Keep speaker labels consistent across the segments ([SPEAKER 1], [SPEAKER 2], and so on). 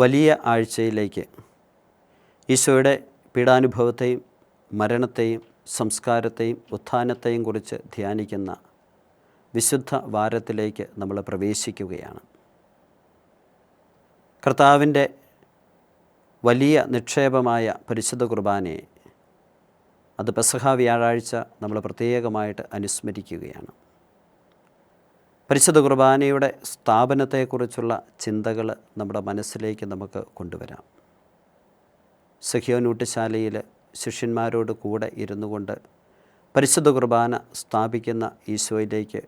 [SPEAKER 1] വലിയ ആഴ്ചയിലേക്ക് ഈശോയുടെ പീഡാനുഭവത്തെയും മരണത്തെയും സംസ്കാരത്തെയും ഉത്ഥാനത്തെയും കുറിച്ച് ധ്യാനിക്കുന്ന വിശുദ്ധ വാരത്തിലേക്ക് നമ്മൾ പ്രവേശിക്കുകയാണ്. കർത്താവിന്റെ വലിയ നിക്ഷേപമായ പരിശുദ്ധ കുർബാനയെ അത് പെസഹ വ്യാഴാഴ്ച നമ്മൾ പ്രത്യേകമായിട്ട് അനുസ്മരിക്കുകയാണ്. പരിശുദ്ധ കുർബാനയുടെ സ്ഥാപനത്തെക്കുറിച്ചുള്ള ചിന്തകൾ നമ്മുടെ മനസ്സിലേക്ക് നമുക്ക് കൊണ്ടുവരാം. സഖ്യോനൂട്ടുശാലയിൽ ശിഷ്യന്മാരോട് കൂടെ ഇരുന്നു കൊണ്ട് പരിശുദ്ധ കുർബാന സ്ഥാപിക്കുന്ന ഈശോയിലേക്ക്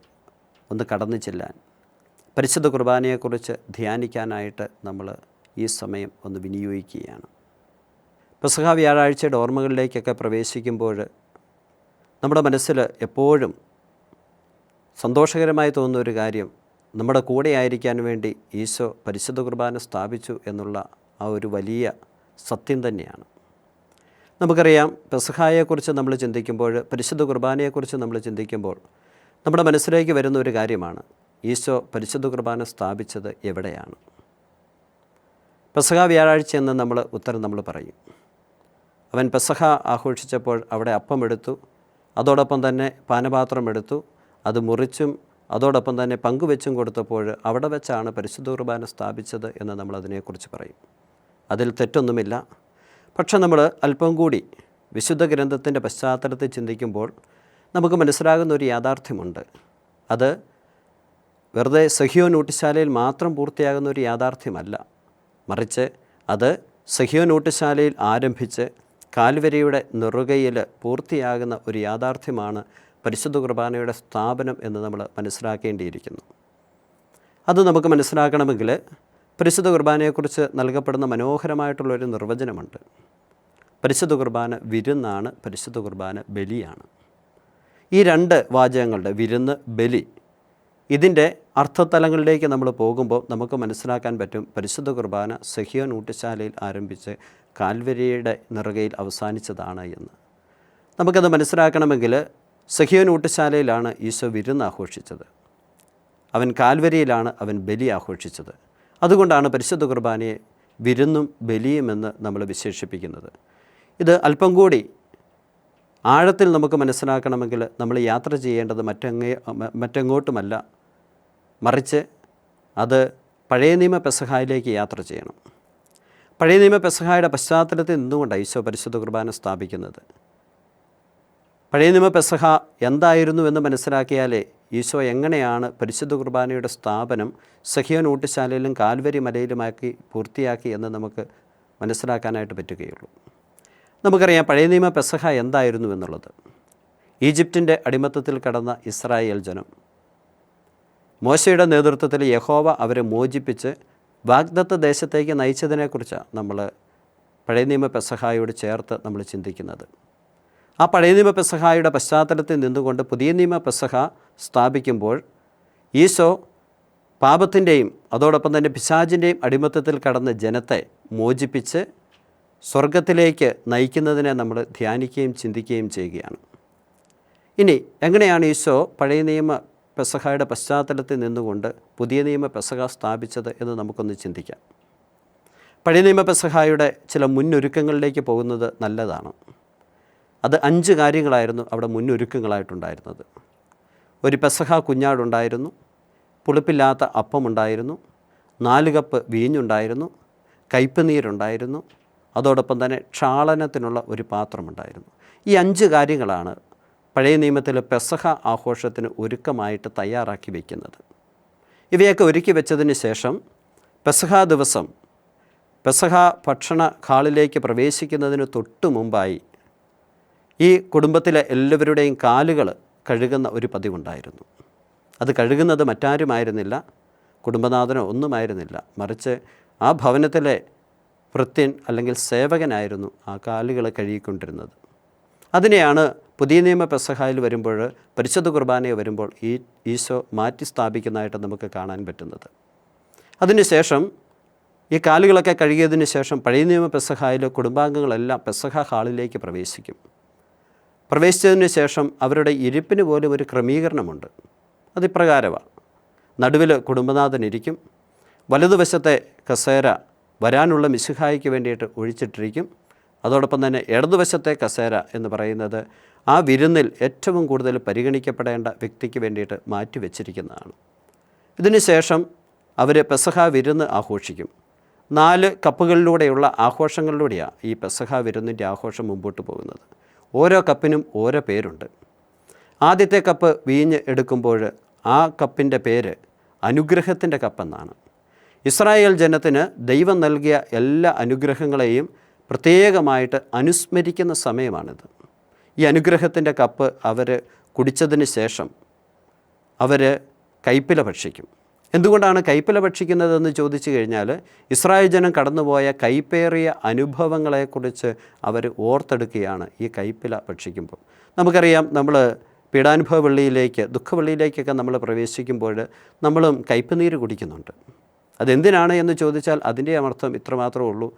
[SPEAKER 1] ഒന്ന് കടന്നു ചെല്ലാൻ പരിശുദ്ധ കുർബാനയെക്കുറിച്ച് ധ്യാനിക്കാനായിട്ട് നമ്മൾ ഈ സമയം ഒന്ന് വിനിയോഗിക്കുകയാണ്. പെസഹ വ്യാഴാഴ്ചയുടെ ഓർമ്മകളിലേക്കൊക്കെ പ്രവേശിക്കുമ്പോൾ നമ്മുടെ മനസ്സിൽ എപ്പോഴും സന്തോഷകരമായി തോന്നുന്ന ഒരു കാര്യം നമ്മുടെ കൂടെ ആയിരിക്കാൻ വേണ്ടി ഈശോ പരിശുദ്ധ കുർബാന സ്ഥാപിച്ചു എന്നുള്ള ആ ഒരു വലിയ സത്യം തന്നെയാണ്. നമുക്കറിയാം പെസഹായെക്കുറിച്ച് നമ്മൾ ചിന്തിക്കുമ്പോൾ പരിശുദ്ധ കുർബാനയെക്കുറിച്ച് നമ്മൾ ചിന്തിക്കുമ്പോൾ നമ്മുടെ മനസ്സിലേക്ക് വരുന്ന ഒരു കാര്യമാണ് ഈശോ പരിശുദ്ധ കുർബാന സ്ഥാപിച്ചത് എവിടെയാണ്? പെസഹ വ്യാഴാഴ്ച എന്ന് നമ്മൾ ഉത്തരം നമ്മൾ പറയും. അവൻ പെസഹ ആഘോഷിച്ചപ്പോൾ അവിടെ അപ്പം എടുത്തു അതോടൊപ്പം തന്നെ പാനപാത്രം എടുത്തു അത് മുറിച്ചും അതോടൊപ്പം തന്നെ പങ്കുവെച്ചും കൊടുത്തപ്പോൾ അവിടെ വെച്ചാണ് പരിശുദ്ധ കുർബാന സ്ഥാപിച്ചത് എന്ന് നമ്മൾ അതിനെക്കുറിച്ച് പറയും. അതിൽ തെറ്റൊന്നുമില്ല. പക്ഷെ നമ്മൾ അല്പം കൂടി വിശുദ്ധ ഗ്രന്ഥത്തിന്റെ പശ്ചാത്തലത്തിൽ ചിന്തിക്കുമ്പോൾ നമുക്ക് മനസ്സിലാകുന്ന ഒരു യാഥാർത്ഥ്യമുണ്ട്. അത് വെറുതെ സഹിയോ നോട്ടിശാലയിൽ മാത്രം പൂർത്തിയാകുന്ന ഒരു യാഥാർത്ഥ്യമല്ല. മറിച്ച് അത് സഹിയോ നോട്ടിശാലയിൽ ആരംഭിച്ച് കാൽവരിയുടെ നെറുകയിൽ പൂർത്തിയാകുന്ന ഒരു യാഥാർത്ഥ്യമാണ് പരിശുദ്ധ കുർബാനയുടെ സ്ഥാപനം എന്ന് നമ്മൾ മനസ്സിലാക്കേണ്ടിയിരിക്കുന്നു. അത് നമുക്ക് മനസ്സിലാക്കണമെങ്കിൽ പരിശുദ്ധ കുർബാനയെക്കുറിച്ച് നൽകപ്പെടുന്ന മനോഹരമായിട്ടുള്ളൊരു നിർവചനമുണ്ട്. പരിശുദ്ധ കുർബാന വിരുന്നാണ് പരിശുദ്ധ കുർബാന ബലിയാണ്. ഈ രണ്ട് വാചകങ്ങളുടെ വിരുന്ന് ബലി ഇതിന്റെ അർത്ഥതലങ്ങളിലേക്ക് നമ്മൾ പോകുമ്പോൾ നമുക്ക് മനസ്സിലാക്കാൻ പറ്റും പരിശുദ്ധ കുർബാന സഹിയോൻ നൂട്ടിശാലയിൽ ആരംഭിച്ച് കാൽവരിയുടെ നിറകയിൽ അവസാനിച്ചതാണ് എന്ന്. നമുക്കത് മനസ്സിലാക്കണമെങ്കിൽ ഊട്ടുശാലയിലാണ് ഈശോ വിരുന്ന് ആഘോഷിച്ചത്. അവൻ കാൽവരിയിലാണ് അവൻ ബലി ആഘോഷിച്ചത്. അതുകൊണ്ടാണ് പരിശുദ്ധ കുർബാനയെ വിരുന്നും ബലിയുമെന്ന് നമ്മൾ വിശേഷിപ്പിക്കുന്നത്. ഇത് അല്പം കൂടി ആഴത്തിൽ നമുക്ക് മനസ്സിലാക്കണമെങ്കിൽ നമ്മൾ യാത്ര ചെയ്യേണ്ടത് മറ്റങ്ങേ മറ്റെങ്ങോട്ടുമല്ല. മറിച്ച് അത് പഴയ നിയമ പെസഹായിലേക്ക് യാത്ര ചെയ്യണം. പഴയ നിയമ പെസഹായുടെ പശ്ചാത്തലത്തിൽ നിന്നുകൊണ്ടാണ് ഈശോ പരിശുദ്ധ കുർബാന സ്ഥാപിക്കുന്നത്. പഴയ നിയമ പെസഹ എന്തായിരുന്നു എന്ന് മനസ്സിലാക്കിയാലേ ഈശോ എങ്ങനെയാണ് പരിശുദ്ധ കുർബാനയുടെ സ്ഥാപനം സഹിയോൻ ഊട്ടുശാലയിലും കാൽവരി മലയിലുമാക്കി പൂർത്തിയാക്കി എന്ന് നമുക്ക് മനസ്സിലാക്കാനായിട്ട് പറ്റുകയുള്ളൂ. നമുക്കറിയാം പഴയ നിയമ പെസഹ എന്തായിരുന്നു എന്നുള്ളത്. ഈജിപ്തിന്റെ അടിമത്തത്തിൽ കടന്ന ഇസ്രായേൽ ജനം. മോശയുടെ നേതൃത്വത്തിൽ യഹോവ അവരെ മോചിപ്പിച്ച് വാഗ്ദത്ത ദേശത്തേക്ക് നയിച്ചതിനെക്കുറിച്ചാണ് നമ്മൾ പഴയ നിയമ പെസഹായോട് ചേർത്ത് നമ്മൾ ചിന്തിക്കുന്നത്. ആ പഴയ നിയമ പെസഹായുടെ പശ്ചാത്തലത്തിൽ നിന്നുകൊണ്ട് പുതിയ നിയമ പെസഹ സ്ഥാപിക്കുമ്പോൾ ഈശോ പാപത്തിന്റെയും അതോടൊപ്പം തന്നെ പിശാചിന്റെയും അടിമത്തത്തിൽ കടന്ന ജനത്തെ മോചിപ്പിച്ച് സ്വർഗത്തിലേക്ക് നയിക്കുന്നതിനെ നമ്മൾ ധ്യാനിക്കുകയും ചിന്തിക്കുകയും ചെയ്യുകയാണ്. ഇനി എങ്ങനെയാണ് ഈശോ പഴയ നിയമ പെസഹയുടെ പശ്ചാത്തലത്തിൽ നിന്നുകൊണ്ട് പുതിയ നിയമ പെസഹ സ്ഥാപിച്ചത് എന്ന് നമുക്കൊന്ന് ചിന്തിക്കാം. പഴയ നിയമ പെസഹായുടെ ചില മുന്നൊരുക്കങ്ങളിലേക്ക് പോകുന്നത് നല്ലതാണ്. അത് അഞ്ച് കാര്യങ്ങളായിരുന്നു അവിടെ മുന്നൊരുക്കങ്ങളായിട്ടുണ്ടായിരുന്നത്. ഒരു പെസഹ കുഞ്ഞാടുണ്ടായിരുന്നു പുളിപ്പില്ലാത്ത അപ്പമുണ്ടായിരുന്നു നാല് കപ്പ് വീഞ്ഞുണ്ടായിരുന്നു കയ്പ് നീരുണ്ടായിരുന്നു അതോടൊപ്പം തന്നെ ക്ഷാളനത്തിനുള്ള ഒരു പാത്രമുണ്ടായിരുന്നു. ഈ അഞ്ച് കാര്യങ്ങളാണ് പഴയ നിയമത്തിൽ പെസഹ ആഘോഷത്തിന് ഒരുക്കമായിട്ട് തയ്യാറാക്കി വയ്ക്കുന്നത് ഇവയൊക്കെ ഒരുക്കി വെച്ചതിന് ശേഷം പെസഹ ദിവസം പെസഹ ഭക്ഷണ ഹാളിലേക്ക് പ്രവേശിക്കുന്നതിന് തൊട്ടു മുമ്പായി ഈ കുടുംബത്തിലെ എല്ലാവരുടെയും കാലുകൾ കഴുകുന്ന ഒരു പതിവുണ്ടായിരുന്നു. അത് കഴുകുന്നത് മറ്റാരുമായിരുന്നില്ല കുടുംബനാഥനോ ഒന്നുമായിരുന്നില്ല. മറിച്ച് ആ ഭവനത്തിലെ വൃത്യൻ അല്ലെങ്കിൽ സേവകനായിരുന്നു ആ കാലുകൾ കഴുകിക്കൊണ്ടിരുന്നത്. അതിനെയാണ് പുതിയ നിയമ പെസഹായിൽ വരുമ്പോൾ പരിശുദ്ധ കുർബാനയെ വരുമ്പോൾ ഈ ഈശോ മാറ്റി സ്ഥാപിക്കുന്നതായിട്ട് നമുക്ക് കാണാൻ പറ്റുന്നത്. അതിനുശേഷം ഈ കാലുകളൊക്കെ കഴുകിയതിന് ശേഷം പഴയ നിയമ പെസഹായിൽ കുടുംബാംഗങ്ങളെല്ലാം പെസഹ ഹാളിലേക്ക് പ്രവേശിക്കും. പ്രവേശിച്ചതിന് ശേഷം അവരുടെ ഇരിപ്പിന് പോലും ഒരു ക്രമീകരണമുണ്ട്. അതിപ്രകാരമാണ് നടുവിൽ കുടുംബനാഥൻ ഇരിക്കും. വലതുവശത്തെ കസേര വരാനുള്ള മിശിഹായിക്ക് വേണ്ടിയിട്ട് ഒഴിച്ചിട്ടിരിക്കും. അതോടൊപ്പം തന്നെ ഇടതുവശത്തെ കസേര എന്ന് പറയുന്നത് ആ വിരുന്നിൽ ഏറ്റവും കൂടുതൽ പരിഗണിക്കപ്പെടേണ്ട വ്യക്തിക്ക് വേണ്ടിയിട്ട് മാറ്റിവെച്ചിരിക്കുന്നതാണ്. ഇതിനുശേഷം അവർ പെസഹ വിരുന്ന് ആഘോഷിക്കും. നാല് കപ്പുകളിലൂടെയുള്ള ആഘോഷങ്ങളിലൂടെയാണ് ഈ പെസഹ വിരുന്നിന്റെ ആഘോഷം മുമ്പോട്ട് പോകുന്നത്. ഓരോ കപ്പിനും ഓരോ പേരുണ്ട്. ആദ്യത്തെ കപ്പ് വീഞ്ഞ് എടുക്കുമ്പോൾ ആ കപ്പിന്റെ പേര് അനുഗ്രഹത്തിന്റെ കപ്പെന്നാണ്. ഇസ്രായേൽ ജനത്തിന് ദൈവം നൽകിയ എല്ലാ അനുഗ്രഹങ്ങളെയും പ്രത്യേകമായിട്ട് അനുസ്മരിക്കുന്ന സമയമാണിത്. ഈ അനുഗ്രഹത്തിന്റെ കപ്പ് അവർ കുടിച്ചതിന് ശേഷം അവർ കൈപ്പില ഭക്ഷിക്കും. എന്തുകൊണ്ടാണ് കൈപ്പല ഭക്ഷിക്കുന്നതെന്ന് ചോദിച്ചു കഴിഞ്ഞാൽ ഇസ്രായേൽ ജനം കടന്നുപോയ കൈപ്പേറിയ അനുഭവങ്ങളെക്കുറിച്ച് അവർ ഓർത്തെടുക്കുകയാണ് ഈ കൈപ്പില ഭക്ഷിക്കുമ്പോൾ. നമുക്കറിയാം നമ്മൾ പീഡാനുഭവ വെള്ളിയിലേക്ക് ദുഃഖവെള്ളിയിലേക്കൊക്കെ നമ്മൾ പ്രവേശിക്കുമ്പോൾ നമ്മളും കയ്പനീര് കുടിക്കുന്നുണ്ട്. അതെന്തിനാണ് എന്ന് ചോദിച്ചാൽ അതിന്റെ അർത്ഥം ഇത്രമാത്രമേ ഉള്ളൂ.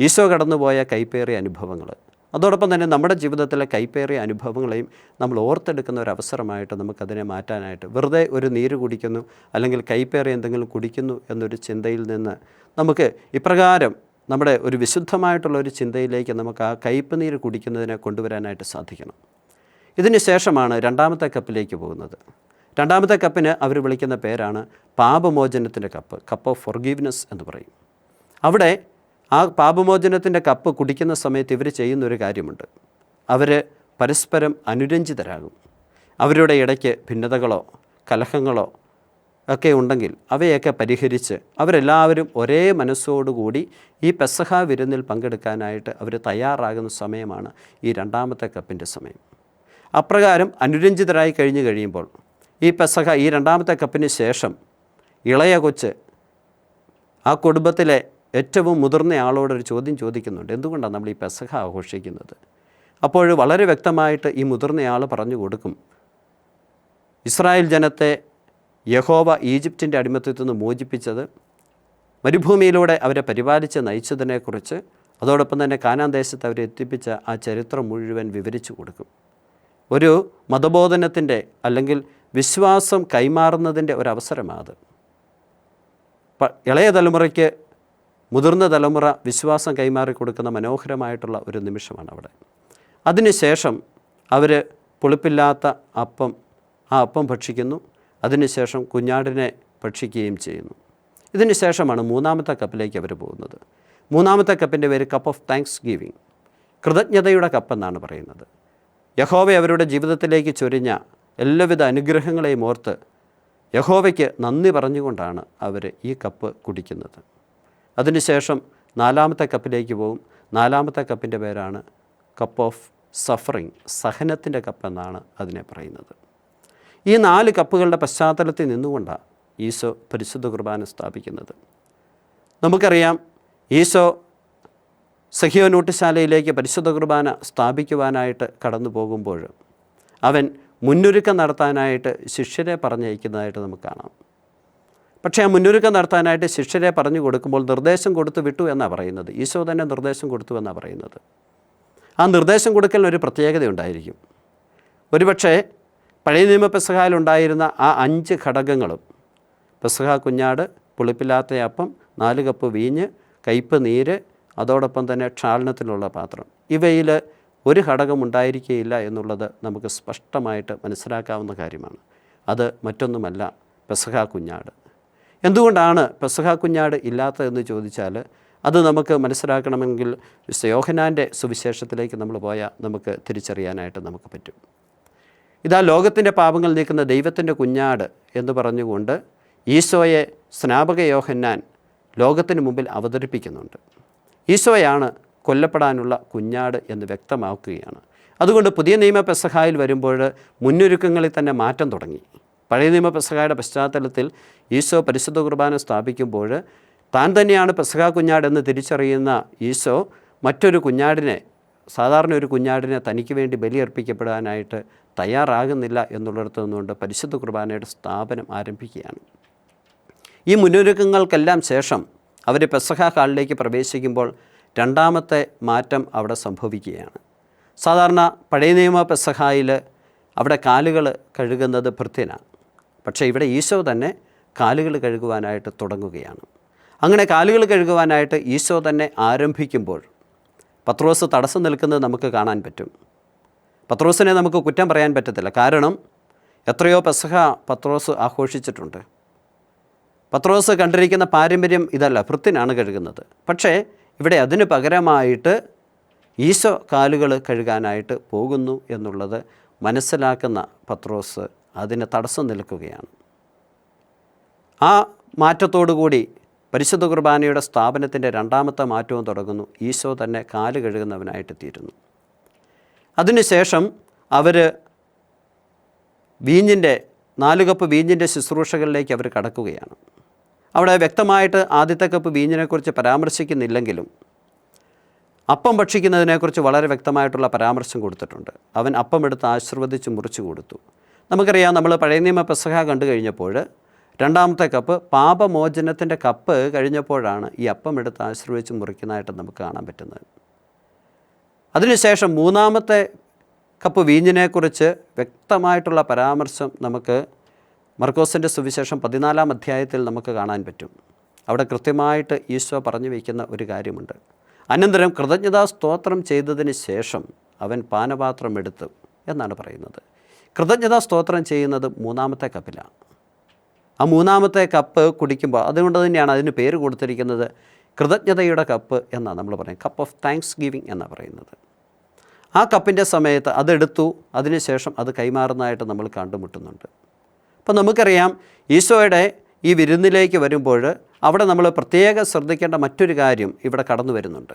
[SPEAKER 1] ഈശോ കടന്നുപോയ കൈപ്പേറിയ അനുഭവങ്ങൾ. അതോടൊപ്പം തന്നെ നമ്മുടെ ജീവിതത്തിലെ കൈപ്പേറിയ അനുഭവങ്ങളെയും നമ്മൾ ഓർത്തെടുക്കുന്ന ഒരു അവസരമായിട്ട് നമുക്കതിനെ മാറ്റാനായിട്ട് വെറുതെ ഒരു നീര് കുടിക്കുന്നു അല്ലെങ്കിൽ കൈപ്പേറിയ എന്തെങ്കിലും കുടിക്കുന്നു എന്നൊരു ചിന്തയിൽ നിന്ന് നമുക്ക് ഇപ്രകാരം നമ്മുടെ ഒരു വിശുദ്ധമായിട്ടുള്ള ഒരു ചിന്തയിലേക്ക് നമുക്ക് ആ കയ്പ് നീര് കുടിക്കുന്നതിനെ കൊണ്ടുവരാനായിട്ട് സാധിക്കണം. ഇതിന് ശേഷമാണ് രണ്ടാമത്തെ കപ്പിലേക്ക് പോകുന്നത്. രണ്ടാമത്തെ കപ്പിന് അവർ വിളിക്കുന്ന പേരാണ് പാപമോചനത്തിന്റെ കപ്പ് കപ്പ് ഓഫ് ഫൊർഗീവ്നെസ് എന്ന് പറയും. അവിടെ ആ പാപമോചനത്തിന്റെ കപ്പ് കുടിക്കുന്ന സമയത്ത് ഇവർ ചെയ്യുന്നൊരു കാര്യമുണ്ട്. അവർ പരസ്പരം അനുരഞ്ജിതരാകും. അവരുടെ ഇടയ്ക്ക് ഭിന്നതകളോ കലഹങ്ങളോ ഒക്കെ ഉണ്ടെങ്കിൽ അവയൊക്കെ പരിഹരിച്ച് അവരെല്ലാവരും ഒരേ മനസ്സോടുകൂടി ഈ പെസഹ വിരുന്നിൽ പങ്കെടുക്കാനായിട്ട് അവർ തയ്യാറാകുന്ന സമയമാണ് ഈ രണ്ടാമത്തെ കപ്പിന്റെ സമയം. അപ്രകാരം അനുരഞ്ജിതരായി കഴിഞ്ഞു കഴിയുമ്പോൾ ഈ പെസഹ ഈ രണ്ടാമത്തെ കപ്പിന് ശേഷം ഇളയ കൊച്ച് ആ കുടുംബത്തിലെ ഏറ്റവും മുതിർന്ന ആളോടൊരു ചോദ്യം ചോദിക്കുന്നുണ്ട്. എന്തുകൊണ്ടാണ് നമ്മൾ ഈ പെസഹ ആഘോഷിക്കുന്നത്? അപ്പോൾ വളരെ വ്യക്തമായിട്ട് ഈ മുതിർന്നയാൾ പറഞ്ഞു കൊടുക്കും. ഇസ്രായേൽ ജനത്തെ യഹോവ ഈജിപ്തിന്റെ അടിമത്തത്തിൽ നിന്ന് മോചിപ്പിച്ചത് മരുഭൂമിയിലൂടെ അവരെ പരിപാലിച്ച് നയിച്ചതിനെക്കുറിച്ച് അതോടൊപ്പം തന്നെ കാനാൻ ദേശത്ത് അവരെ എത്തിപ്പിച്ച ആ ചരിത്രം മുഴുവൻ വിവരിച്ചു കൊടുക്കും. ഒരു മതബോധനത്തിന്റെ അല്ലെങ്കിൽ വിശ്വാസം കൈമാറുന്നതിന്റെ ഒരവസരമാണ് അത് ഇളയ തലമുറയ്ക്ക് മുതിർന്ന തലമുറ വിശ്വാസം കൈമാറി കൊടുക്കുന്ന മനോഹരമായിട്ടുള്ള ഒരു നിമിഷമാണ് അവിടെ. അതിനുശേഷം അവർ പുളിപ്പില്ലാത്ത അപ്പം ആ അപ്പം ഭക്ഷിക്കുന്നു. അതിനുശേഷം കുഞ്ഞാടിനെ ഭക്ഷിക്കുകയും ചെയ്യുന്നു. ഇതിന് ശേഷമാണ് മൂന്നാമത്തെ കപ്പിലേക്ക് അവർ പോകുന്നത്. മൂന്നാമത്തെ കപ്പിന്റെ പേര് കപ്പ് ഓഫ് താങ്ക്സ് ഗിവിങ് കൃതജ്ഞതയുടെ കപ്പെന്നാണ് പറയുന്നത്. യഹോവ അവരുടെ ജീവിതത്തിലേക്ക് ചൊരിഞ്ഞ എല്ലാവിധ അനുഗ്രഹങ്ങളെയും ഓർത്ത് യഹോവയ്ക്ക് നന്ദി പറഞ്ഞുകൊണ്ടാണ് അവർ ഈ കപ്പ് കുടിക്കുന്നത്. അതിനുശേഷം നാലാമത്തെ കപ്പിലേക്ക് പോകും നാലാമത്തെ കപ്പിന്റെ പേരാണ് കപ്പ് ഓഫ് സഫറിങ് സഹനത്തിന്റെ കപ്പ് എന്നാണ് അതിനെ പറയുന്നത്. ഈ നാല് കപ്പുകളുടെ പശ്ചാത്തലത്തിൽ നിന്നുകൊണ്ടാണ് ഈശോ പരിശുദ്ധ കുർബാന സ്ഥാപിക്കുന്നത്. നമുക്കറിയാം ഈശോ സഹിയോ നോട്ടിശാലയിലേക്ക് പരിശുദ്ധ കുർബാന സ്ഥാപിക്കുവാനായിട്ട് കടന്നു പോകുമ്പോൾ അവൻ മുന്നൊരുക്കം നടത്താനായിട്ട് ശിഷ്യരെ പറഞ്ഞയക്കുന്നതായിട്ട് നമുക്ക് കാണാം. പക്ഷേ ആ മുന്നൊരുക്കം നടത്താനായിട്ട് ശിഷ്യരെ പറഞ്ഞു കൊടുക്കുമ്പോൾ നിർദ്ദേശം കൊടുത്തു വിട്ടു എന്നാണ് പറയുന്നത്. ഈശോ തന്നെ നിർദ്ദേശം കൊടുത്തു എന്നാണ് പറയുന്നത്. ആ നിർദ്ദേശം കൊടുക്കലിന് ഒരു പ്രത്യേകത ഉണ്ടായിരിക്കും. ഒരുപക്ഷേ പഴയ നിയമ പെസഹായിലുണ്ടായിരുന്ന ആ അഞ്ച് ഘടകങ്ങളും പെസഹ കുഞ്ഞാട് പുളിപ്പില്ലാത്ത അപ്പം നാല് കപ്പ് വീഞ്ഞ് കയ്പ് നീര് അതോടൊപ്പം തന്നെ ക്ഷാളനത്തിലുള്ള പാത്രം. ഇവയിൽ ഒരു ഘടകം ഉണ്ടായിരിക്കുകയില്ല എന്നുള്ളത് നമുക്ക് സ്പഷ്ടമായിട്ട് മനസ്സിലാക്കാവുന്ന കാര്യമാണ്. അത് മറ്റൊന്നുമല്ല പെസഹ കുഞ്ഞാട്. എന്തുകൊണ്ടാണ് പെസഹ കുഞ്ഞാട് ഇല്ലാത്തതെന്ന് ചോദിച്ചാൽ അത് നമുക്ക് മനസ്സിലാക്കണമെങ്കിൽ യോഹനാന്റെ സുവിശേഷത്തിലേക്ക് നമ്മൾ പോയാൽ നമുക്ക് തിരിച്ചറിയാനായിട്ട് നമുക്ക് പറ്റും. ഇതാ ലോകത്തിന്റെ പാപങ്ങൾ നീക്കുന്ന ദൈവത്തിന്റെ കുഞ്ഞാട് എന്ന് പറഞ്ഞുകൊണ്ട് ഈശോയെ സ്നാപക യോഹന്നാൻ ലോകത്തിന് മുമ്പിൽ അവതരിപ്പിക്കുന്നുണ്ട്. ഈശോയാണ് കൊല്ലപ്പെടാനുള്ള കുഞ്ഞാട് എന്ന് വ്യക്തമാക്കുകയാണ്. അതുകൊണ്ട് പുതിയ നിയമ പെസഹായിൽ വരുമ്പോൾ മുന്നൊരുക്കങ്ങളിൽ തന്നെ മാറ്റം തുടങ്ങി. പഴയ നിയമ പെസഹായുടെ പശ്ചാത്തലത്തിൽ ഈശോ പരിശുദ്ധ കുർബാന സ്ഥാപിക്കുമ്പോൾ താൻ തന്നെയാണ് പെസഹ കുഞ്ഞാടെന്ന് തിരിച്ചറിയുന്ന ഈശോ മറ്റൊരു കുഞ്ഞാടിനെ സാധാരണ ഒരു കുഞ്ഞാടിനെ തനിക്ക് വേണ്ടി ബലിയർപ്പിക്കപ്പെടാനായിട്ട് തയ്യാറാകുന്നില്ല എന്നുള്ളിടത്ത് നിന്നുകൊണ്ട് പരിശുദ്ധ കുർബാനയുടെ സ്ഥാപനം ആരംഭിക്കുകയാണ്. ഈ മുന്നൊരുക്കങ്ങൾക്കെല്ലാം ശേഷം അവർ പെസഹ ഹാളിലേക്ക് പ്രവേശിക്കുമ്പോൾ രണ്ടാമത്തെ മാറ്റം അവിടെ സംഭവിക്കുകയാണ്. സാധാരണ പഴയ നിയമ പെസഹായിൽ അവിടെ കാലുകൾ കഴുകുന്നത് ഭൃത്യനാണ്. പക്ഷേ ഇവിടെ ഈശോ തന്നെ കാലുകൾ കഴുകുവാനായിട്ട് തുടങ്ങുകയാണ്. അങ്ങനെ കാലുകൾ കഴുകുവാനായിട്ട് ഈശോ തന്നെ ആരംഭിക്കുമ്പോൾ പത്രോസ് തടസ്സം നിൽക്കുന്നത് നമുക്ക് കാണാൻ പറ്റും. പത്രോസിനെ നമുക്ക് കുറ്റം പറയാൻ പറ്റത്തില്ല. കാരണം എത്രയോ പെസഹ പത്രോസ് ആഘോഷിച്ചിട്ടുണ്ട്. പത്രോസ് കണ്ടിരിക്കുന്ന പാരമ്പര്യം ഇതല്ല ഭൃത്തിനാണ് കഴുകുന്നത്. പക്ഷേ ഇവിടെ അതിന് പകരമായിട്ട് ഈശോ കാലുകൾ കഴുകാനായിട്ട് പോകുന്നു എന്നുള്ളത് മനസ്സിലാക്കുന്ന പത്രോസ് അതിന് തടസ്സം നിൽക്കുകയാണ്. ആ മാറ്റത്തോടുകൂടി പരിശുദ്ധ കുർബാനയുടെ സ്ഥാപനത്തിന്റെ രണ്ടാമത്തെ മാറ്റവും തുടങ്ങുന്നു. ഈശോ തന്നെ കാൽ കഴുകുന്നവനായിട്ട് തീരുന്നു. അതിനുശേഷം അവർ വീഞ്ഞിന്റെ നാല് കപ്പ് വീഞ്ഞിന്റെ ശുശ്രൂഷകളിലേക്ക് അവർ കടക്കുകയാണ്. അവിടെ വ്യക്തമായിട്ട് ആദ്യത്തെ കപ്പ് വീഞ്ഞിനെക്കുറിച്ച് പരാമർശിക്കുന്നില്ലെങ്കിലും അപ്പം ഭക്ഷിക്കുന്നതിനെക്കുറിച്ച് വളരെ വ്യക്തമായിട്ടുള്ള പരാമർശം കൊടുത്തിട്ടുണ്ട്. അവൻ അപ്പം എടുത്ത് ആശീർവദിച്ച് മുറിച്ചു കൊടുത്തു. നമുക്കറിയാം നമ്മൾ പഴയ നിയമ പെസഹ കണ്ടു കഴിഞ്ഞപ്പോൾ രണ്ടാമത്തെ കപ്പ് പാപമോചനത്തിന്റെ കപ്പ് കഴിഞ്ഞപ്പോഴാണ് ഈ അപ്പം എടുത്ത് ആശ്രയിച്ച് മുറിക്കുന്നതായിട്ട് നമുക്ക് കാണാൻ പറ്റുന്നത്. അതിനുശേഷം മൂന്നാമത്തെ കപ്പ് വീഞ്ഞിനെക്കുറിച്ച് വ്യക്തമായിട്ടുള്ള പരാമർശം നമുക്ക് മർക്കോസിന്റെ സുവിശേഷം പതിനാലാം അധ്യായത്തിൽ നമുക്ക് കാണാൻ പറ്റും. അവിടെ കൃത്യമായിട്ട് ഈശോ പറഞ്ഞു വയ്ക്കുന്ന ഒരു കാര്യമുണ്ട്. അനന്തരം കൃതജ്ഞതാ സ്തോത്രം ചെയ്തതിന് ശേഷം അവൻ പാനപാത്രം എടുത്തു എന്നാണ് പറയുന്നത്. കൃതജ്ഞതാ സ്തോത്രം ചെയ്യുന്നത് മൂന്നാമത്തെ കപ്പിലാണ്. ആ മൂന്നാമത്തെ കപ്പ് കുടിക്കുമ്പോൾ അതുകൊണ്ട് തന്നെയാണ് അതിന് പേര് കൊടുത്തിരിക്കുന്നത് കൃതജ്ഞതയുടെ കപ്പ് എന്നാണ് നമ്മൾ പറയുന്നത്. കപ്പ് ഓഫ് താങ്ക്സ് ഗിവിങ് എന്നാണ് പറയുന്നത്. ആ കപ്പിന്റെ സമയത്ത് അതെടുത്തു. അതിനുശേഷം അത് കൈമാറുന്നതായിട്ട് നമ്മൾ കണ്ടുമുട്ടുന്നുണ്ട്. അപ്പോൾ നമുക്കറിയാം ഈശോയുടെ ഈ വിരുന്നിലേക്ക് വരുമ്പോൾ അവിടെ നമ്മൾ പ്രത്യേകം ശ്രദ്ധിക്കേണ്ട മറ്റൊരു കാര്യം ഇവിടെ കടന്നു വരുന്നുണ്ട്.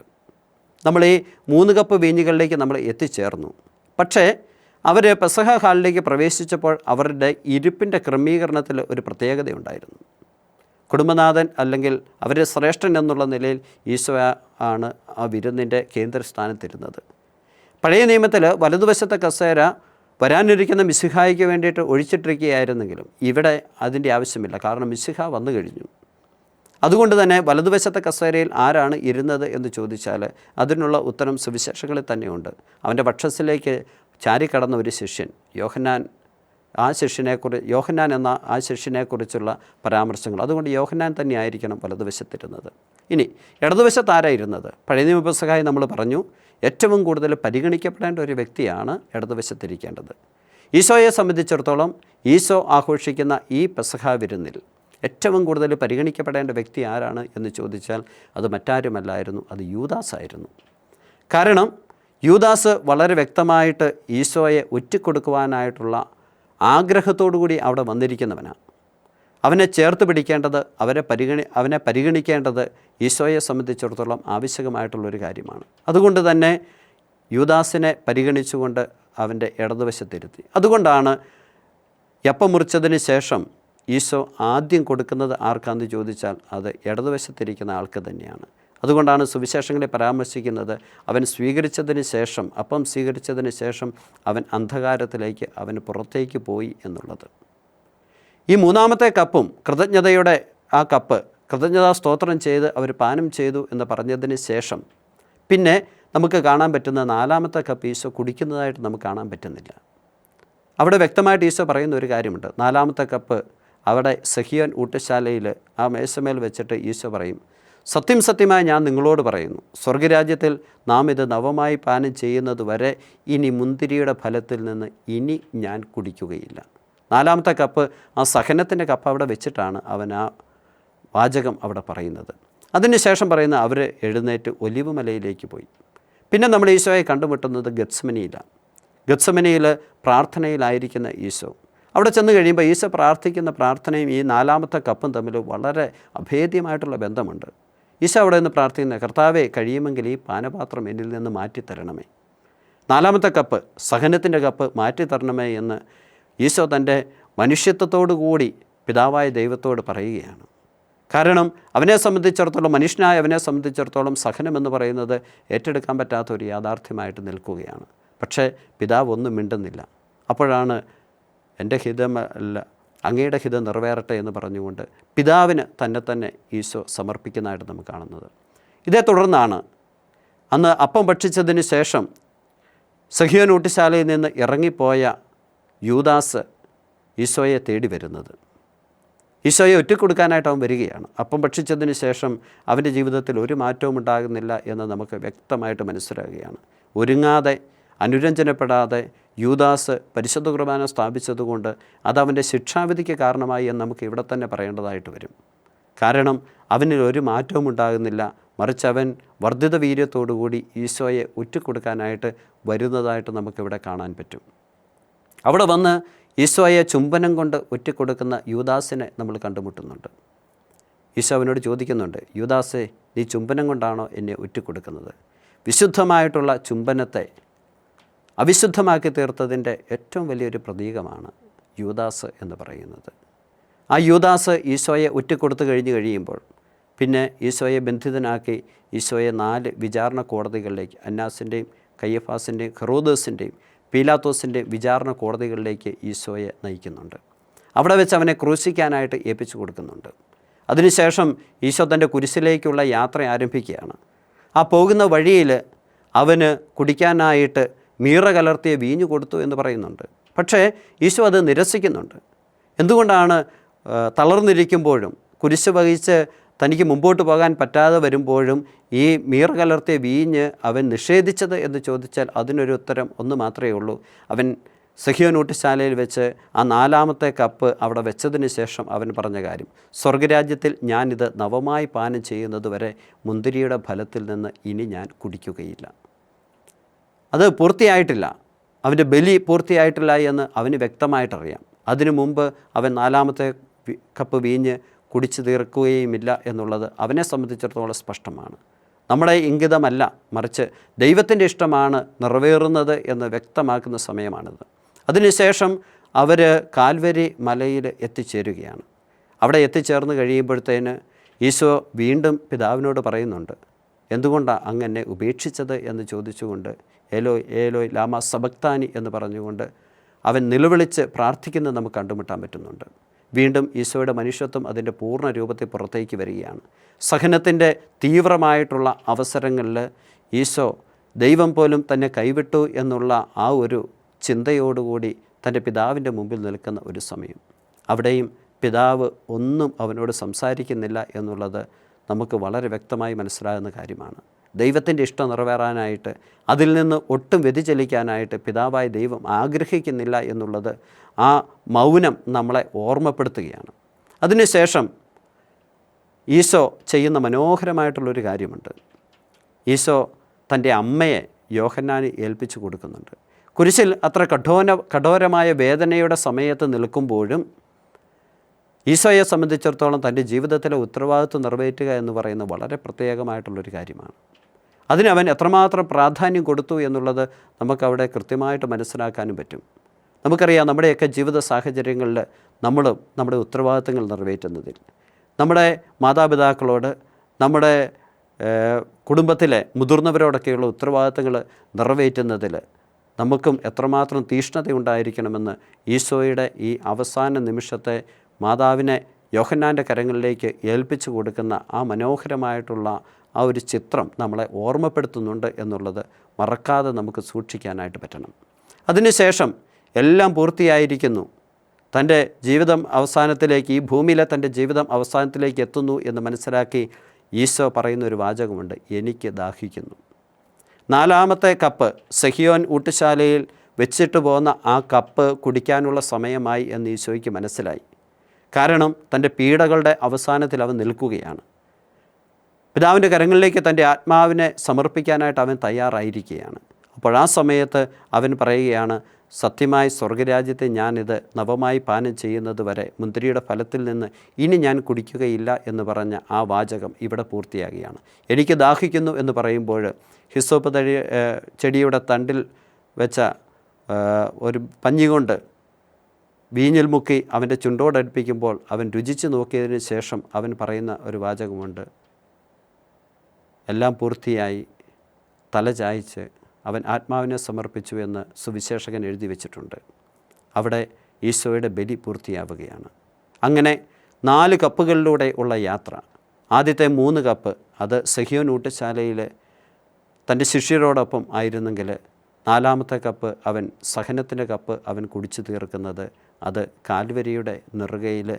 [SPEAKER 1] നമ്മൾ ഈ മൂന്ന് കപ്പ് വീഞ്ഞുകളിലേക്ക് നമ്മൾ എത്തിച്ചേർന്നു. പക്ഷേ അവർ പെസഹ ഹാളിലേക്ക് പ്രവേശിച്ചപ്പോൾ അവരുടെ ഇരിപ്പിന്റെ ക്രമീകരണത്തിൽ ഒരു പ്രത്യേകതയുണ്ടായിരുന്നു. കുടുംബനാഥൻ അല്ലെങ്കിൽ അവരെ ശ്രേഷ്ഠൻ എന്നുള്ള നിലയിൽ ഈശോ ആണ് ആ വിരുന്നിന്റെ കേന്ദ്രസ്ഥാനത്തിരുന്നത്. പഴയ നിയമത്തിൽ വലതുവശത്തെ കസേര വരാനിരിക്കുന്ന മിസ്സിഹായ്ക്ക് വേണ്ടിയിട്ട് ഒഴിച്ചിട്ടിരിക്കുകയായിരുന്നെങ്കിലും ഇവിടെ അതിന്റെ ആവശ്യമില്ല. കാരണം മിസ്സിഹ വന്നു കഴിഞ്ഞു. അതുകൊണ്ട് തന്നെ വലതുവശത്തെ കസേരയിൽ ആരാണ് ഇരുന്നത് എന്ന് ചോദിച്ചാൽ അതിനുള്ള ഉത്തരം സുവിശേഷങ്ങളിൽ തന്നെയുണ്ട്. അവന്റെ വക്ഷസിലേക്ക് ചാരിക്കടന്ന ഒരു ശിഷ്യൻ യോഹന്നാൻ ആ ശിഷ്യനെക്കുറി യോഹന്നാൻ എന്ന ആ ശിഷ്യനെക്കുറിച്ചുള്ള പരാമർശങ്ങൾ. അതുകൊണ്ട് യോഹന്നാൻ തന്നെ ആയിരിക്കണം വലതുവശത്തിരുന്നത്. ഇനി ഇടതുവശത്ത് ആരായിരുന്നത് പഴയ നിയമപുസ്തകമായി നമ്മൾ പറഞ്ഞു ഏറ്റവും കൂടുതൽ പരിഗണിക്കപ്പെടേണ്ട ഒരു വ്യക്തിയാണ് ഇടതുവശത്തിരിക്കേണ്ടത്. ഈശോയെ സംബന്ധിച്ചിടത്തോളം ഈശോ ആഘോഷിക്കുന്ന ഈ പെസഹ വിരുന്നിൽ ഏറ്റവും കൂടുതൽ പരിഗണിക്കപ്പെടേണ്ട വ്യക്തി ആരാണ് എന്ന് ചോദിച്ചാൽ അത് മറ്റാരുമല്ലായിരുന്നു അത് യൂദാസ് ആയിരുന്നു. കാരണം യൂദാസ് വളരെ വ്യക്തമായിട്ട് ഈശോയെ ഒറ്റിക്കൊടുക്കുവാനായിട്ടുള്ള കൂടി അവിടെ വന്നിരിക്കുന്നവനാണ്. അവനെ ചേർത്ത് പിടിക്കേണ്ടത് അവരെ പരിഗണി അവനെ പരിഗണിക്കേണ്ടത് ഈശോയെ സംബന്ധിച്ചിടത്തോളം ആവശ്യകമായിട്ടുള്ളൊരു കാര്യമാണ്. അതുകൊണ്ട് തന്നെ യുദാസിനെ പരിഗണിച്ചുകൊണ്ട് അവന്റെ ഇടതുവശത്തിരുത്തി. അതുകൊണ്ടാണ് എപ്പം മുറിച്ചതിന് ശേഷം ഈശോ ആദ്യം കൊടുക്കുന്നത് ആർക്കാന്ന് ചോദിച്ചാൽ അത് ഇടതുവശത്തിരിക്കുന്ന ആൾക്ക് തന്നെയാണ്. അതുകൊണ്ടാണ് സുവിശേഷങ്ങളെ പരാമർശിക്കുന്നത് അവൻ സ്വീകരിച്ചതിന് ശേഷം അപ്പം സ്വീകരിച്ചതിന് ശേഷം അവൻ അന്ധകാരത്തിലേക്ക് അവൻ പുറത്തേക്ക് പോയി എന്നുള്ളത്. ഈ മൂന്നാമത്തെ കപ്പും കൃതജ്ഞതയുടെ ആ കപ്പ് കൃതജ്ഞതാ സ്തോത്രം ചെയ്ത് അവർ പാനം ചെയ്തു എന്ന് പറഞ്ഞതിന് ശേഷം പിന്നെ നമുക്ക് കാണാൻ പറ്റുന്ന നാലാമത്തെ കപ്പ് ഈശോ കുടിക്കുന്നതായിട്ട് നമുക്ക് കാണാൻ പറ്റുന്നില്ല. അവിടെ വ്യക്തമായിട്ട് ഈശോ പറയുന്ന ഒരു കാര്യമുണ്ട്. നാലാമത്തെ കപ്പ് അവിടെ സഹിയോൻ ഊട്ടശാലയിൽ ആ മേശമേൽ വെച്ചിട്ട് ഈശോ പറയും സത്യം സത്യമായി ഞാൻ നിങ്ങളോട് പറയുന്നു. സ്വർഗരാജ്യത്തിൽ നാം ഇത് നവമായി പാനം ചെയ്യുന്നത് വരെ ഇനി മുന്തിരിയുടെ ഫലത്തിൽ നിന്ന് ഇനി ഞാൻ കുടിക്കുകയില്ല. നാലാമത്തെ കപ്പ് ആ സഹനത്തിന്റെ കപ്പ് അവിടെ വെച്ചിട്ടാണ് അവൻ ആ വാചകം അവിടെ പറയുന്നത്. അതിനുശേഷം പറയുന്ന അവർ എഴുന്നേറ്റ് ഒലിവ് മലയിലേക്ക് പോയി. പിന്നെ നമ്മൾ ഈശോയെ കണ്ടുമുട്ടുന്നത് ഗത്സമനിയിലാണ്. ഗത്സമനിയിൽ പ്രാർത്ഥനയിലായിരിക്കുന്ന ഈശോ അവിടെ ചെന്ന് കഴിയുമ്പോൾ ഈശോ പ്രാർത്ഥിക്കുന്ന പ്രാർത്ഥനയും ഈ നാലാമത്തെ കപ്പും തമ്മിൽ വളരെ അഭേദ്യമായിട്ടുള്ള ബന്ധമുണ്ട്. ഈശോ അവിടെ നിന്ന് പ്രാർത്ഥിക്കുന്ന കർത്താവെ കഴിയുമെങ്കിൽ ഈ പാനപാത്രം എന്നിൽ നിന്ന് മാറ്റിത്തരണമേ. നാലാമത്തെ കപ്പ് സഹനത്തിന്റെ കപ്പ് മാറ്റിത്തരണമേ എന്ന് ഈശോ തന്റെ മനുഷ്യത്വത്തോടു കൂടി പിതാവായ ദൈവത്തോട് പറയുകയാണ്. കാരണം അവനെ സംബന്ധിച്ചിടത്തോളം മനുഷ്യനായ അവനെ സംബന്ധിച്ചിടത്തോളം സഹനമെന്ന് പറയുന്നത് ഏറ്റെടുക്കാൻ പറ്റാത്ത ഒരു യാഥാർത്ഥ്യമായിട്ട് നിൽക്കുകയാണ്. പക്ഷേ പിതാവ് ഒന്നും മിണ്ടുന്നില്ല. അപ്പോഴാണ് എന്റെ ഹിതമല്ല അങ്ങയുടെ ഹിതം നിറവേറട്ടെ എന്ന് പറഞ്ഞുകൊണ്ട് പിതാവിന് തന്നെ തന്നെ ഈശോ സമർപ്പിക്കുന്നതായിട്ട് നമുക്ക് കാണുന്നത്. ഇതേ തുടർന്നാണ് അന്ന് അപ്പം ഭക്ഷിച്ചതിന് ശേഷം സഹിയോൻ ഊട്ടിശാലയിൽ നിന്ന് ഇറങ്ങിപ്പോയ യൂദാസ് ഈശോയെ തേടി വരുന്നത്. ഈശോയെ ഒറ്റക്കൊടുക്കാനായിട്ട് അവൻ വരികയാണ്. അപ്പം ഭക്ഷിച്ചതിന് ശേഷം അവന്റെ ജീവിതത്തിൽ ഒരു മാറ്റവും ഉണ്ടാകുന്നില്ല എന്ന് നമുക്ക് വ്യക്തമായിട്ട് മനസ്സിലാകുകയാണ് ഒരുങ്ങാതെ അനുരഞ്ജനപ്പെടാതെ യൂദാസ് പരിശുദ്ധ കുർബാന സ്ഥാപിച്ചതുകൊണ്ട് അത് അവന്റെ ശിക്ഷാവിധിക്ക് കാരണമായി എന്ന് നമുക്ക് ഇവിടെ തന്നെ പറയേണ്ടതായിട്ട് വരും. കാരണം അവനിൽ ഒരു മാറ്റവും ഉണ്ടാകുന്നില്ല. മറിച്ച് അവൻ വർദ്ധിത വീര്യത്തോടുകൂടി ഈശോയെ ഉറ്റിക്കൊടുക്കാനായിട്ട് വരുന്നതായിട്ട് നമുക്കിവിടെ കാണാൻ പറ്റും. അവിടെ വന്ന് ഈശോയെ ചുംബനം കൊണ്ട് ഒറ്റിക്കൊടുക്കുന്ന യൂദാസിനെ നമ്മൾ കണ്ടുമുട്ടുന്നുണ്ട്. ഈശോ അവനോട് ചോദിക്കുന്നുണ്ട് യൂദാസെ നീ ചുംബനം കൊണ്ടാണോ എന്നെ ഒറ്റിക്കൊടുക്കുന്നത് വിശുദ്ധമായിട്ടുള്ള ചുംബനത്തെ അവിശുദ്ധമാക്കി തീർത്തതിന്റെ ഏറ്റവും വലിയൊരു പ്രതീകമാണ് യൂദാസ് എന്ന് പറയുന്നത്. ആ യൂദാസ് ഈശോയെ ഒറ്റിക്കൊടുത്തു കഴിഞ്ഞ് കഴിയുമ്പോൾ പിന്നെ ഈശോയെ ബന്ധിതനാക്കി ഈശോയെ നാല് വിചാരണ കോടതികളിലേക്ക് അന്നാസിന്റെയും കയ്യഫാസിന്റെയും ഖറോദോസിന്റെയും പീലാത്തോസിന്റെയും വിചാരണ കോടതികളിലേക്ക് ഈശോയെ നയിക്കുന്നുണ്ട്. അവിടെ വെച്ച് അവനെ ക്രൂശിക്കാനായിട്ട് ഏൽപ്പിച്ചു കൊടുക്കുന്നുണ്ട്. അതിനുശേഷം ഈശോ തന്റെ കുരിശിലേക്കുള്ള യാത്ര ആരംഭിക്കുകയാണ്. ആ പോകുന്ന വഴിയിൽ അവന് കുടിക്കാനായിട്ട് മീറ കലർത്തിയ വീഞ്ഞു കൊടുത്തു എന്ന് പറയുന്നുണ്ട്. പക്ഷേ ഈശോ അത് നിരസിക്കുന്നുണ്ട്. എന്തുകൊണ്ടാണ് തളർന്നിരിക്കുമ്പോഴും കുരിശ് വഹിച്ച് തനിക്ക് മുമ്പോട്ട് പോകാൻ പറ്റാതെ വരുമ്പോഴും ഈ മീറ കലർത്തിയ വീഞ്ഞ് അവൻ നിഷേധിച്ചത് എന്ന് ചോദിച്ചാൽ അതിനൊരു ഉത്തരം ഒന്ന് മാത്രമേ ഉള്ളൂ. അവൻ സഹിയോനൂട്ടുശാലയിൽ വെച്ച് ആ നാലാമത്തെ കപ്പ് അവിടെ വെച്ചതിന് ശേഷം അവൻ പറഞ്ഞ കാര്യം സ്വർഗരാജ്യത്തിൽ ഞാനിത് നവമായി പാനം ചെയ്യുന്നതുവരെ മുന്തിരിയുടെ ഫലത്തിൽ നിന്ന് ഇനി ഞാൻ കുടിക്കുകയില്ല. അത് പൂർത്തിയായിട്ടില്ല. അവന്റെ ബലി പൂർത്തിയായിട്ടില്ല എന്ന് അവന് വ്യക്തമായിട്ടറിയാം. അതിനു മുമ്പ് അവൻ നാലാമത്തെ കപ്പ് വീഞ്ഞ് കുടിച്ചു തീർക്കുകയുമില്ല എന്നുള്ളത് അവനെ സംബന്ധിച്ചിടത്തോളം സ്പഷ്ടമാണ്. നമ്മുടെ ഇംഗിതമല്ല മറിച്ച് ദൈവത്തിന്റെ ഇഷ്ടമാണ് നിറവേറുന്നത് എന്ന് വ്യക്തമാക്കുന്ന സമയമാണിത്. അതിനുശേഷം അവർ കാൽവരി മലയിൽ എത്തിച്ചേരുകയാണ്. അവിടെ എത്തിച്ചേർന്ന് കഴിയുമ്പോഴത്തേന് ഈശോ വീണ്ടും പിതാവിനോട് പറയുന്നുണ്ട് എന്തുകൊണ്ടാണ് അങ്ങനെ ഉപേക്ഷിച്ചത്? എന്ന് ചോദിച്ചുകൊണ്ട് ഏലോയ് ഏലോയ് ലാമ സബക്താനി എന്ന് പറഞ്ഞുകൊണ്ട് അവൻ നിലവിളിച്ച് പ്രാർത്ഥിക്കുന്നത് നമുക്ക് കണ്ടുമുട്ടാൻ പറ്റുന്നുണ്ട്. വീണ്ടും ഈശോയുടെ മനുഷ്യത്വം അതിന്റെ പൂർണ രൂപത്തിൽ പുറത്തേക്ക് വരികയാണ്. സഹനത്തിന്റെ തീവ്രമായിട്ടുള്ള അവസരങ്ങളിൽ ഈശോ ദൈവം പോലും തന്നെ കൈവിട്ടു എന്നുള്ള ആ ഒരു ചിന്തയോടുകൂടി തന്റെ പിതാവിന്റെ മുമ്പിൽ നിൽക്കുന്ന ഒരു സമയം. അവിടെയും പിതാവ് ഒന്നും അവനോട് സംസാരിക്കുന്നില്ല എന്നുള്ളത് നമുക്ക് വളരെ വ്യക്തമായി മനസ്സിലാകുന്ന കാര്യമാണ്. ദൈവത്തിന്റെ ഇഷ്ടം നിറവേറാനായിട്ട് അതിൽ നിന്ന് ഒട്ടും വ്യതിചലിക്കാനായിട്ട് പിതാവായ ദൈവം ആഗ്രഹിക്കുന്നില്ല എന്നുള്ളത് ആ മൗനം നമ്മളെ ഓർമ്മപ്പെടുത്തുകയാണ്. അതിനുശേഷം ഈശോ ചെയ്യുന്ന മനോഹരമായിട്ടുള്ളൊരു കാര്യമുണ്ട്. ഈശോ തന്റെ അമ്മയെ യോഹന്നാന് ഏൽപ്പിച്ചു കൊടുക്കുന്നുണ്ട്. കുരിശിൽ അത്ര കഠോന കഠോരമായ വേദനയുടെ സമയത്ത് നിൽക്കുമ്പോഴും ഈശോയെ സംബന്ധിച്ചിടത്തോളം തന്റെ ജീവിതത്തിലെ ഉത്തരവാദിത്വം നിറവേറ്റുക എന്ന് പറയുന്നത് വളരെ പ്രത്യേകമായിട്ടുള്ളൊരു കാര്യമാണ്. അതിനവൻ എത്രമാത്രം പ്രാധാന്യം കൊടുത്തു എന്നുള്ളത് നമുക്കവിടെ കൃത്യമായിട്ട് മനസ്സിലാക്കാനും പറ്റും. നമുക്കറിയാം നമ്മുടെയൊക്കെ ജീവിത സാഹചര്യങ്ങളിൽ നമ്മൾ നമ്മുടെ ഉത്തരവാദിത്തങ്ങൾ നിറവേറ്റുന്നതിൽ. നമ്മുടെ മാതാപിതാക്കളോട് നമ്മുടെ കുടുംബത്തിലെ മുതിർന്നവരോടൊക്കെയുള്ള ഉത്തരവാദിത്തങ്ങൾ നിറവേറ്റുന്നതിൽ നമുക്കും എത്രമാത്രം തീഷ്ണത ഉണ്ടായിരിക്കണമെന്ന് ഈശോയുടെ ഈ അവസാന നിമിഷത്തെ മാതാവിനെ യോഹന്നാന്റെ കരങ്ങളിലേക്ക് ഏൽപ്പിച്ചു കൊടുക്കുന്ന ആ മനോഹരമായിട്ടുള്ള ആ ഒരു ചിത്രം നമ്മളെ ഓർമ്മപ്പെടുത്തുന്നുണ്ട് എന്നുള്ളത് മറക്കാതെ നമുക്ക് സൂക്ഷിക്കാനായിട്ട് പറ്റണം. അതിനുശേഷം എല്ലാം പൂർത്തിയായിരിക്കുന്നു. തന്റെ ജീവിതം അവസാനത്തിലേക്ക് ഈ ഭൂമിയിലെ തന്റെ ജീവിതം അവസാനത്തിലേക്ക് എത്തുന്നു എന്ന് മനസ്സിലാക്കി ഈശോ പറയുന്ന ഒരു വാചകമുണ്ട് എനിക്ക് ദാഹിക്കുന്നു. നാലാമത്തെ കപ്പ് സെഹിയോൻ ഊട്ടുശാലയിൽ വെച്ചിട്ട് പോകുന്ന ആ കപ്പ് കുടിക്കാനുള്ള സമയമായി എന്ന് ഈശോയ്ക്ക് മനസ്സിലായി. കാരണം തന്റെ പീഡകളുടെ അവസാനത്തിൽ അവൻ നിൽക്കുകയാണ്. പിതാവിന്റെ കരങ്ങളിലേക്ക് തന്റെ ആത്മാവിനെ സമർപ്പിക്കാനായിട്ട് അവൻ തയ്യാറായിരിക്കുകയാണ്. അപ്പോൾ ആ സമയത്ത് അവൻ പറയുകയാണ് സത്യമായി സ്വർഗരാജ്യത്തെ ഞാനിത് നവമായി പാനം ചെയ്യുന്നത് വരെ മുന്തിരിയുടെ ഫലത്തിൽ നിന്ന് ഇനി ഞാൻ കുടിക്കുകയില്ല എന്ന് പറഞ്ഞ ആ വാചകം ഇവിടെ പൂർത്തിയാകുകയാണ്. എനിക്ക് ദാഹിക്കുന്നു എന്ന് പറയുമ്പോൾ ഹിസോപ്പ് തടി ചെടിയുടെ തണ്ടിൽ വെച്ച ഒരു പഞ്ഞി കൊണ്ട് വീഞ്ഞിൽ മുക്കി അവന്റെ ചുണ്ടോടടുപ്പിക്കുമ്പോൾ അവൻ രുചിച്ച് നോക്കിയതിന് ശേഷം അവൻ പറയുന്ന ഒരു വാചകമുണ്ട്. എല്ലാം പൂർത്തിയായി തല ചായ്ച്ച് അവൻ ആത്മാവിനെ സമർപ്പിച്ചു എന്ന് സുവിശേഷകൻ എഴുതി വെച്ചിട്ടുണ്ട്. അവിടെ ഈശോയുടെ ബലി പൂർത്തിയാവുകയാണ്. അങ്ങനെ നാല് കപ്പുകളിലൂടെ ഉള്ള യാത്ര ആദ്യത്തെ മൂന്ന് കപ്പ് അത് സഹിയോൻ ഊട്ടശാലയിൽ തന്റെ ശിഷ്യരോടൊപ്പം ആയിരുന്നെങ്കിൽ നാലാമത്തെ കപ്പ് അവൻ സഹനത്തിന്റെ കപ്പ് അവൻ കുടിച്ചു തീർക്കുന്നത് അത് കാൽവരിയുടെ നിറുകയിൽ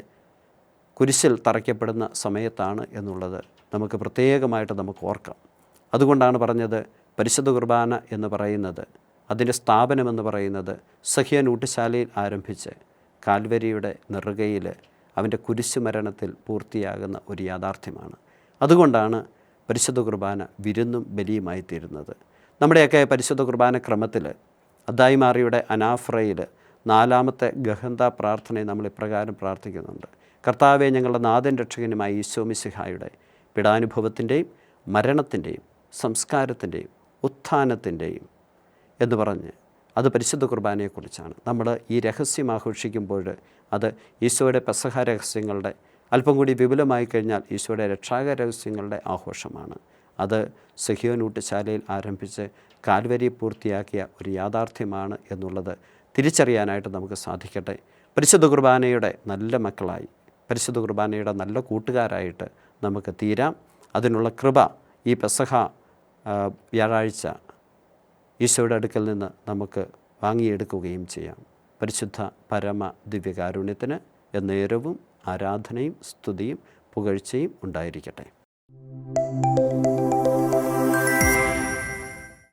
[SPEAKER 1] കുരിശിൽ തറയ്ക്കപ്പെടുന്ന സമയത്താണ് എന്നുള്ളത് നമുക്ക് പ്രത്യേകമായിട്ട് നമുക്ക് ഓർക്കാം. അതുകൊണ്ടാണ് പറഞ്ഞത് പരിശുദ്ധ കുർബാന എന്ന് പറയുന്നത് അതിന്റെ സ്ഥാപനമെന്ന് പറയുന്നത് സഹ്യ നൂട്ടിശാലയിൽ ആരംഭിച്ച് കാൽവരിയുടെ നെറുകയിൽ അവന്റെ കുരിശുമരണത്തിൽ പൂർത്തിയാകുന്ന ഒരു യാഥാർത്ഥ്യമാണ്. അതുകൊണ്ടാണ് പരിശുദ്ധ കുർബാന വിരുന്നും ബലിയുമായി തീരുന്നത് നമ്മുടെയൊക്കെ പരിശുദ്ധ കുർബാന ക്രമത്തിൽ അദ്ദായിമാറിയുടെ അനാഫ്രയിൽ നാലാമത്തെ ഗഹന്ത പ്രാർത്ഥനയെ നമ്മൾ ഇപ്രകാരം പ്രാർത്ഥിക്കുന്നുണ്ട്. കർത്താവെ ഞങ്ങളുടെ നാഥൻ രക്ഷകനുമായ ഈശോമിസിഹായുടെ പിടാനുഭവത്തിന്റെയും മരണത്തിന്റെയും സംസ്കാരത്തിന്റെയും ഉത്ഥാനത്തിന്റെയും എന്ന് പറഞ്ഞ് അത് പരിശുദ്ധ കുർബാനയെക്കുറിച്ചാണ്. നമ്മൾ ഈ രഹസ്യം ആഘോഷിക്കുമ്പോൾ അത് ഈശോയുടെ പെസഹ രഹസ്യങ്ങളുടെ അല്പം കൂടി വിപുലമായി കഴിഞ്ഞാൽ ഈശോയുടെ രക്ഷാക രഹസ്യങ്ങളുടെ ആഘോഷമാണ്. അത് സഹിയോനൂട്ടുശാലയിൽ ആരംഭിച്ച് കാൽവരി പൂർത്തിയാക്കിയ ഒരു യാഥാർത്ഥ്യമാണ് എന്നുള്ളത് തിരിച്ചറിയാനായിട്ട് നമുക്ക് സാധിക്കട്ടെ. പരിശുദ്ധ കുർബാനയുടെ നല്ല മക്കളായി പരിശുദ്ധ കുർബാനയുടെ നല്ല കൂട്ടുകാരായിട്ട് നമുക്ക് തീരാം. അതിനുള്ള കൃപ ഈ പെസഹ വ്യാഴാഴ്ച ഈശോയുടെ അടുക്കൽ നിന്ന് നമുക്ക് വാങ്ങിയെടുക്കുകയും ചെയ്യാം. പരിശുദ്ധ പരമ ദിവ്യകാരുണ്യത്തിന് എന്നേരവും ആരാധനയും സ്തുതിയും പുകഴ്ചയും ഉണ്ടായിരിക്കട്ടെ.